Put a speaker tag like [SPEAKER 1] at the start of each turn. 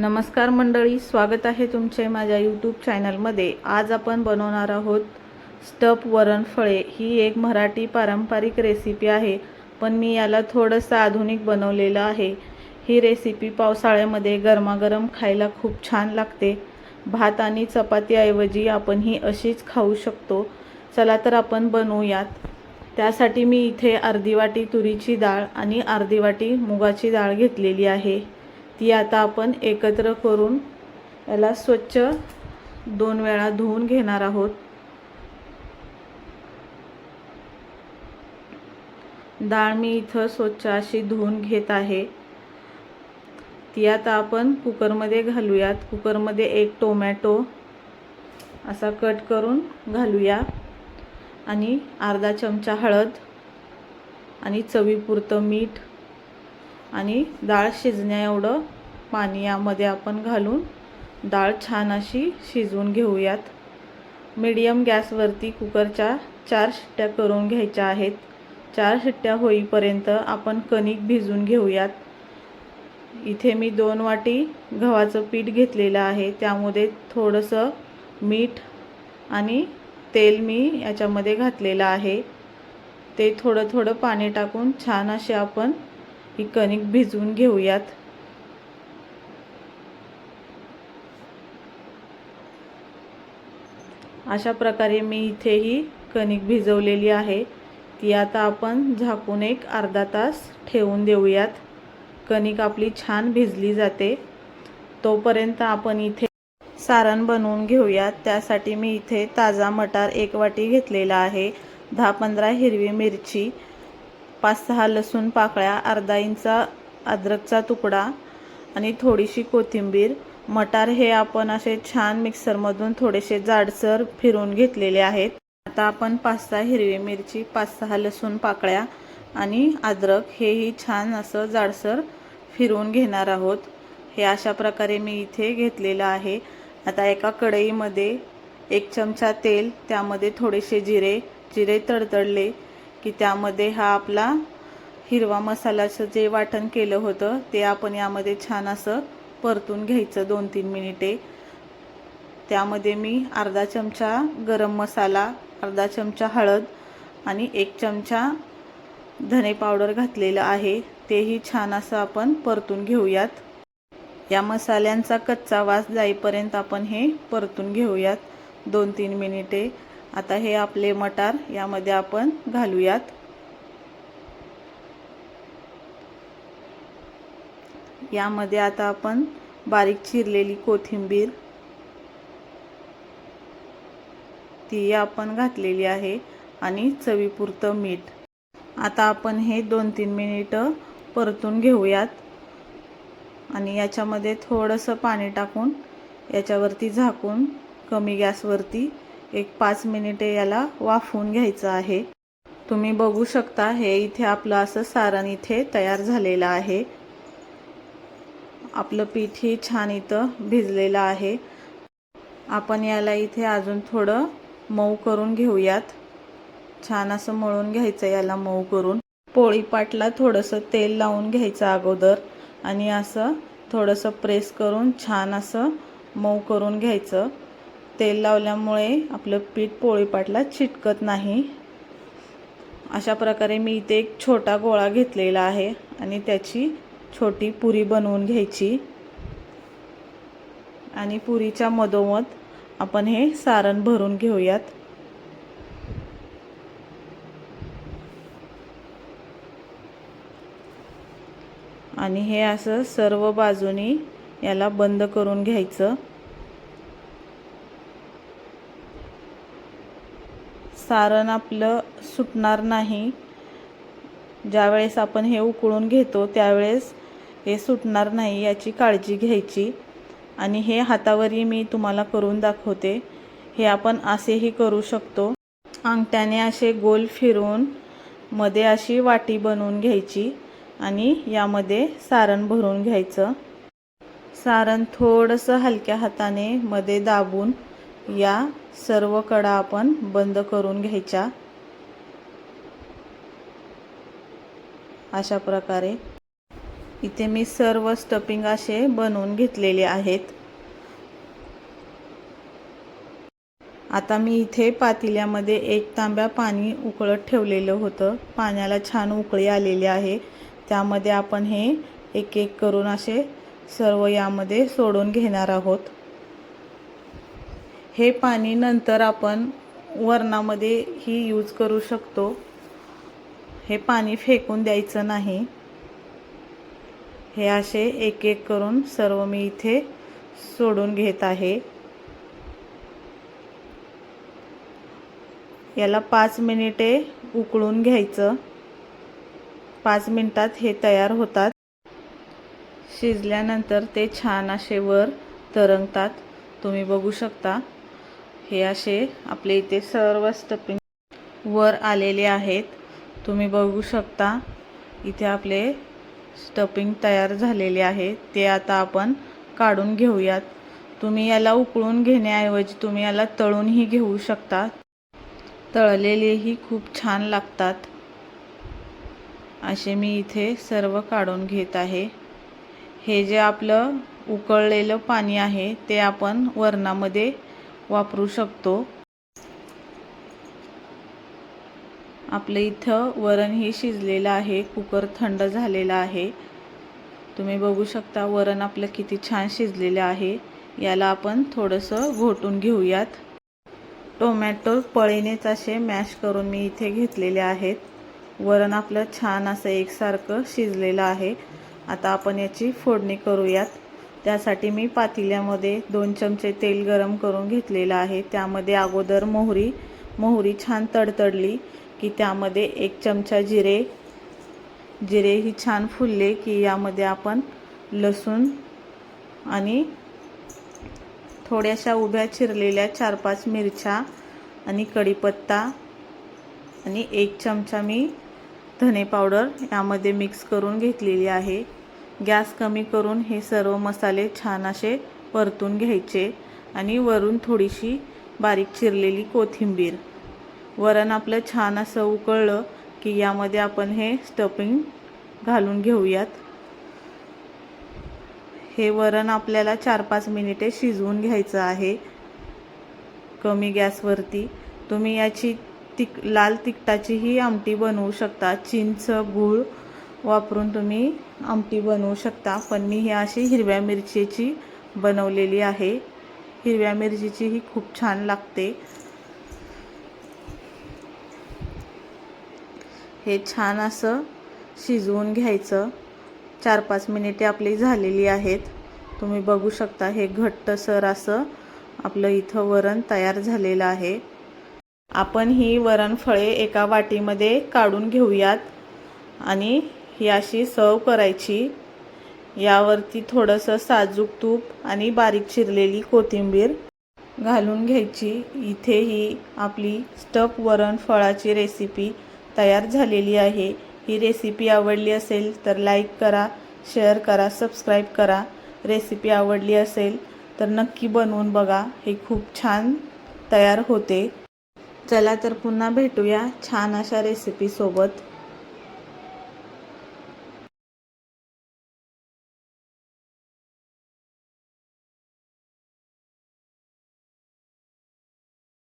[SPEAKER 1] नमस्कार मंडळी स्वागत आहे तुमचे माझ्या यूट्यूब चॅनलमध्ये आज आपण बनवणार आहोत स्टप वरण फळे. ही एक मराठी पारंपरिक रेसिपी आहे पण मी याला थोडंसं आधुनिक बनवलेलं आहे. ही रेसिपी पावसाळ्यामध्ये गरमागरम खायला खूप छान लागते. भात आणि चपातीऐवजी आपण ही अशीच खाऊ शकतो. चला तर आपण बनवूयात. त्यासाठी मी इथे अर्धी वाटी तुरीची डाळ आणि अर्धी वाटी मुगाची डाळ घेतलेली आहे. ती आता आपण एकत्र करून याला स्वच्छ दोन वेळा धुवून घेणार आहोत. डाळ मी इथं स्वच्छ अशी धुवून घेत आहे. ती आता आपण कुकरमध्ये घालूयात. कुकरमध्ये एक टोमॅटो असा कट करून घालूया. आणि अर्धा चमचा हळद आणि चवीपुरतं मीठ आणि डाळ शिजण्या एवढं पाणी यामध्ये आपण घालून डाळ छान अशी शिजवून घेऊयात. मीडियम गॅसवरती कुकरच्या चार शिट्ट्या करून घ्यायच्या आहेत. चार शिट्ट्या होईपर्यंत आपण कणिक भिजून घेऊयात. इथे मी दोन वाटी गव्हाचं पीठ घेतलेलं आहे. त्यामध्ये थोडंसं मीठ आणि तेल मी याच्यामध्ये घातलेलं आहे. ते थोडं थोडं पाणी टाकून छान असे आपण ही कणिक भिजवून घेऊयात. अशा प्रकारे मी इथे ही कणिक भिजवलेली आहे. ती आता आपण झाकून एक अर्धा तास ठेवून देऊयात. कणिक आपली छान भिजली जाते. तोपर्यंत आपण इथे सारण बनवून घेऊयात. त्यासाठी मी इथे ताजा मटार एक वाटी घेतलेला आहे. दहा पंधरा हिरवी मिरची पाच सहा लसूण पाकळ्या अर्धा इंचा अद्रकचा तुकडा आणि थोडीशी कोथिंबीर मटार हे आपण असे छान मिक्सरमधून थोडेसे जाडसर फिरून घेतलेले आहेत. आता आपण पाच सहा हिरवी मिरची पाच सहा लसूण पाकळ्या आणि अद्रक हेही छान असं जाडसर फिरवून घेणार आहोत. हे अशा प्रकारे मी इथे घेतलेलं आहे. आता एका कढईमध्ये एक चमचा तेल त्यामध्ये थोडेसे जिरे जिरे तडतडले की त्यामध्ये हा आपला हिरवा मसाल्याचं जे वाटण केलं होतं ते आपण यामध्ये छान असं परतून घ्यायचं दोन तीन मिनिटे. त्यामध्ये मी अर्धा चमचा गरम मसाला अर्धा चमचा हळद आणि एक चमचा धने पावडर घातलेलं आहे. तेही छान असं आपण परतून घेऊयात. या मसाल्यांचा कच्चा वास जाईपर्यंत आपण हे परतून घेऊयात दोन तीन मिनिटे. आता हे आपले मटार यामध्ये आपण घालूयात. यामध्ये आता आपण बारीक चिरलेली कोथिंबीर ती आपण घातलेली आहे आणि चवीपुरतं मीठ. आता आपण हे दोन तीन मिनिटं परतून घेऊयात आणि याच्यामध्ये थोडंसं पाणी टाकून याच्यावरती झाकून कमी गॅसवरती एक पाच मिनिटे याला वाफवून घ्यायचं आहे. तुम्ही बघू शकता हे इथे आपलं असं सारण इथे तयार झालेलं आहे. आपलं पीठही छान इथं भिजलेलं आहे. आपण याला इथे अजून थोडं मऊ करून घेऊयात. छान असं मळून घ्यायचं याला मऊ करून. पोळीपाटला थोडंसं तेल लावून घ्यायचं अगोदर आणि असं थोडंसं प्रेस करून छान असं मऊ करून घ्यायचं. तेल लावल्यामुळे आपलं पीठ पोळीपाटला चिटकत नाही. अशा प्रकारे मी इथे एक छोटा गोळा घेतलेला आहे आणि त्याची छोटी पुरी बनवून घ्यायची. आणि पुरीच्या मधोमध आपण हे सारण भरून घेऊयात. आणि हे असं सर्व बाजूनी याला बंद करून घ्यायचं. सारण आपलं सुटणार नाही. ज्यावेळेस आपण हे उकळून घेतो त्यावेळेस हे सुटणार नाही याची काळजी घ्यायची. आणि हे हातावरही मी तुम्हाला करून दाखवते. हे आपण असेही करू शकतो. अंगठ्याने असे गोल फिरून मध्ये अशी वाटी बनवून घ्यायची आणि यामध्ये सारण भरून घ्यायचं. सारण थोडंसं हलक्या हाताने मध्ये दाबून या सर्व कडा आपण बंद करून घ्यायच्या. अशा प्रकारे इथे मी सर्व स्टपिंग असे बनवून घेतलेले आहेत. आता मी इथे पातेल्यामध्ये एक तांब्या पाणी उकळत ठेवलेलं होतं. पाण्याला छान उकळी आलेली आहे. त्यामध्ये आपण हे एक एक करून असे सर्व यामध्ये सोडून घेणार आहोत. हे पाणी नंतर आपण वरणामध्ये ही यूज करू शकतो. हे पाणी फेकून द्यायचं नाही. हे असे एक एक करून सर्व मी इथे सोडून घेत आहे. याला पाच मिनिटे उकळून घ्यायचं. पाच मिनिटात हे तयार होतात. शिजल्यानंतर ते छान असे वर तरंगतात. तुम्ही बघू शकता. हे असे आपले इथे सर्व स्टपिंग वर आलेले आहेत. तुम्ही बघू शकता. इथे आपले स्टफिंग तयार झालेले आहे ते आता आपण काढून घेऊयात. तुम्ही याला उकळून घेण्याऐवजी तुम्ही याला तळूनही घेऊ शकता. तळलेलेही खूप छान लागतात. असे मी इथे सर्व काढून घेत आहे. हे जे आपलं उकळलेलं पाणी आहे ते आपण वरणामध्ये वापरू शकतो. आपलं इथं वरणही शिजलेलं आहे कुकर थंड झालेला आहे. तुम्ही बघू शकता वरण आपलं किती छान शिजलेलं आहे. याला आपण थोडंसं घोटून घेऊयात. टोमॅटो पळीनेच असे मॅश करून मी इथे घेतलेले आहेत. वरण आपलं छान असं एकसारखं शिजलेलं आहे. आता आपण याची फोडणी करूयात. त्यासाठी मी पातेल्यामध्ये दोन चमचे तेल गरम करून घेतलेलं आहे. त्यामध्ये अगोदर मोहरी मोहरी छान तडतडली. की त्यामध्ये एक चमचा जिरे. जिरे ही छान फुलले की यामध्ये आपण लसूण आणि थोड्याशा उभ्या चिरलेल्या चार पाच मिरच्या आणि कढीपत्ता आणि एक चमचा मी धने पावडर यामध्ये मिक्स करून घेतलेली आहे. गॅस कमी करून हे सर्व मसाले छान असे परतून घ्यायचे आणि वरून थोडीशी बारीक चिरलेली कोथिंबीर. वरण आपलं छान असं उकळलं की यामध्ये आपण हे स्टफिंग घालून घेऊयात. हे वरण आपल्याला चार पाच मिनिटे शिजवून घ्यायचं आहे. कमी गॅसवरती. तुम्ही याची तिक लाल तिखटाचीही आमटी बनवू शकता. चिंच गूळ वापरून तुम्ही आमटी बनवू शकता. पण मी ही अशी हिरव्या मिरचीची बनवलेली आहे. हिरव्या मिरचीची ही खूप छान लागते. हे छान असं शिजवून घ्यायचं. चार पाच मिनिटे आपली झालेली आहेत. तुम्ही बघू शकता हे घट्टसर असं आपलं इथं वरण तयार झालेलं आहे. आपण ही वरणफळे एका वाटीमध्ये काढून घेऊयात आणि ही अशी सर्व करायची. यावरती थोडंसं साजूक तूप आणि बारीक चिरलेली कोथिंबीर घालून घ्यायची. इथे ही आपली स्टफ वरण फळाची रेसिपी तयार झालेली आहे. ही रेसिपी आवडली असेल तर लाईक करा शेअर करा सबस्क्राईब करा. रेसिपी आवडली असेल तर नक्की बनवून बघा. हे खूप छान तयार होते. चला तर पुन्हा भेटूया छान अशा रेसिपीसोबत